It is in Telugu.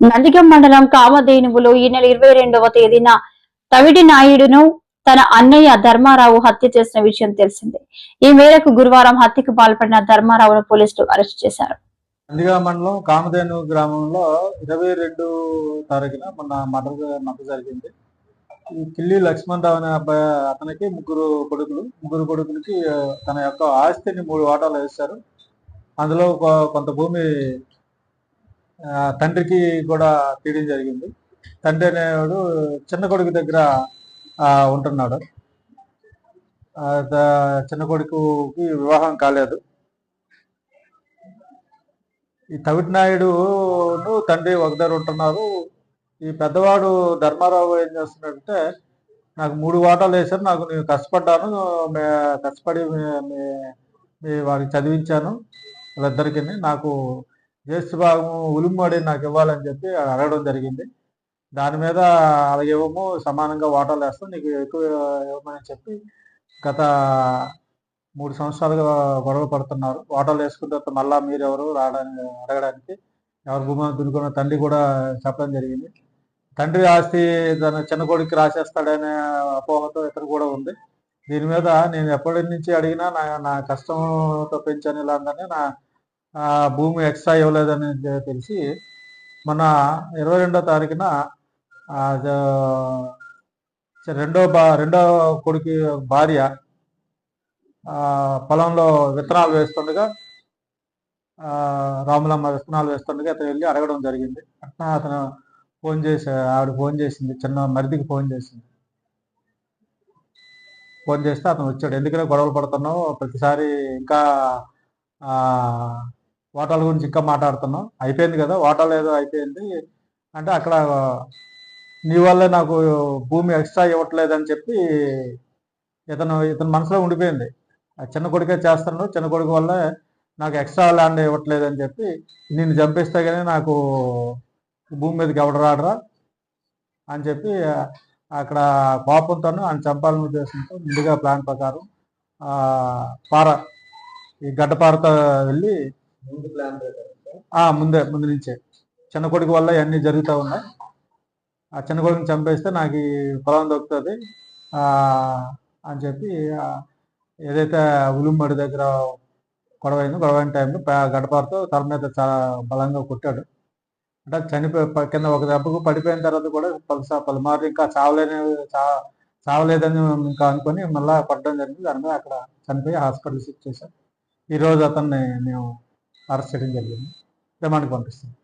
నందిగం మండలం కామధేనువులో ఈ నెల ఇరవై రెండవ తేదీన తవిడి నాయుడును తన అన్నయ్య ధర్మారావు హత్య చేసిన విషయం తెలిసిందే. ఈ మేరకు గురువారం హత్యకు పాల్పడిన ధర్మారావును పోలీసులు అరెస్ట్ చేశారు. నందిగా మండలం కామధేను గ్రామంలో ఇరవై రెండు తారీఖున మొన్న మటర్ మటర్ జరిగింది. కిల్లి లక్ష్మణరావు అనే అబ్బాయి అతనికి ముగ్గురు కొడుకులు ముగ్గురు కొడుకులకి తన యొక్క ఆస్తిని మూడు వాటాలు వేశారు. అందులో కొంత భూమి తండ్రికి కూడా తీయడం జరిగింది. తండ్రి అనేవాడు చిన్న కొడుకు దగ్గర ఉంటున్నాడు. చిన్న కొడుకుకి వివాహం కాలేదు. ఈ తవిటి నాయుడును తండ్రి ఒకదారు ఉంటున్నారు. ఈ పెద్దవాడు ధర్మారావు ఏం చేస్తున్నాడంటే నాకు మూడు వాటాలు వేశారు నాకు నేను కష్టపడ్డాను మే- కష్టపడి మీ- మీ- మీ వారికి చదివించాను వాళ్ళిద్దరికి నాకు జ్యేష్ఠ భాగం ఉలుమ్మడి నాకు ఇవ్వాలని చెప్పి అడగడం జరిగింది. దాని మీద అలాగే ఇవ్వము సమానంగా వాటాలు వేస్తాం నీకు ఎక్కువ ఇవ్వమని చెప్పి గత మూడు సంవత్సరాలుగా గొడవ పడుతున్నారు. వాటాలు వేసుకున్న తర్వాత మళ్ళా మీరెవరు రావడానికి అడగడానికి ఎవరు భూమి దున్నుకున్న తండ్రి కూడా చెప్పడం జరిగింది. తండ్రి ఆస్తి తన చిన్న కొడుకు రాసేస్తాడనే అపోహతో ఇతను కూడా ఉంది. దీని మీద నేను ఎప్పటి నుంచి అడిగినా నా నా కష్టంతో పెంచాను ఇలా నా భూమి ఎక్స్ట్రా ఇవ్వలేదని తెలిసి మన ఇరవై రెండో తారీఖున రెండో బా రెండో కొడుకు భార్య పొలంలో విత్తనాలు వేస్తుండగా రాములమ్మ విత్తనాలు వేస్తుండగా అతను వెళ్ళి అడగడం జరిగింది. అట్లా అతను ఫోన్ చేసి ఆవిడ ఫోన్ చేసింది చిన్న మరిదికి ఫోన్ చేసింది. ఫోన్ చేస్తే అతను వచ్చాడు. ఎందుకనే గొడవలు పడుతున్నావు? ప్రతిసారి ఇంకా ఆ ఓటాల గురించి ఇంకా మాట్లాడుతున్నాం. అయిపోయింది కదా? ఓటాలు ఏదో అయిపోయింది. అంటే అక్కడ నీ వల్లే నాకు భూమి ఎక్స్ట్రా ఇవ్వట్లేదని చెప్పి ఇతను ఇతని మనసులో ఉండిపోయింది. చిన్న కొడుకే చేస్తున్నాడు. చిన్న కొడుకు వల్ల నాకు ఎక్స్ట్రా ల్యాండ్ ఇవ్వట్లేదు అని చెప్పి నిన్ను చంపిస్తే కానీ నాకు భూమి మీదకి ఎవడు రాడరా అని చెప్పి అక్కడ కోపంతో ఆయన చంపాలని ఉద్దేశంతో ముందుగా ప్లాన్ ప్రకారం పార ఈ గడ్డపారతో వెళ్ళి ముందే ముందు నుంచే. చిన్న కొడుకు వల్ల ఇవన్నీ జరుగుతూ ఉన్నాయి. ఆ చిన్న కొడుకుని చంపేస్తే నాకు ఈ పొలం దొరుకుతుంది. అని చెప్పి ఏదైతే ఉలుమ్మడి దగ్గర గొడవ అయిందో గొడవ అయిన టైంలో గడపారతో తల మీద చాలా బలంగా కొట్టాడు. అంటే చనిపోయి కింద ఒక దెబ్బకు పడిపోయిన తర్వాత కూడా పలుసా పలుమార్లు ఇంకా చావలేని చా చావలేదని ఇంకా అనుకొని మళ్ళీ పడడం జరిగింది. దాని మీద అక్కడ చనిపోయి హాస్పిటల్ షిఫ్ట్ చేశాం ఈరోజు అతన్ని మేము అరెస్ట్ చేయడం జరిగింది. రిమాండ్కి పంపిస్తుంది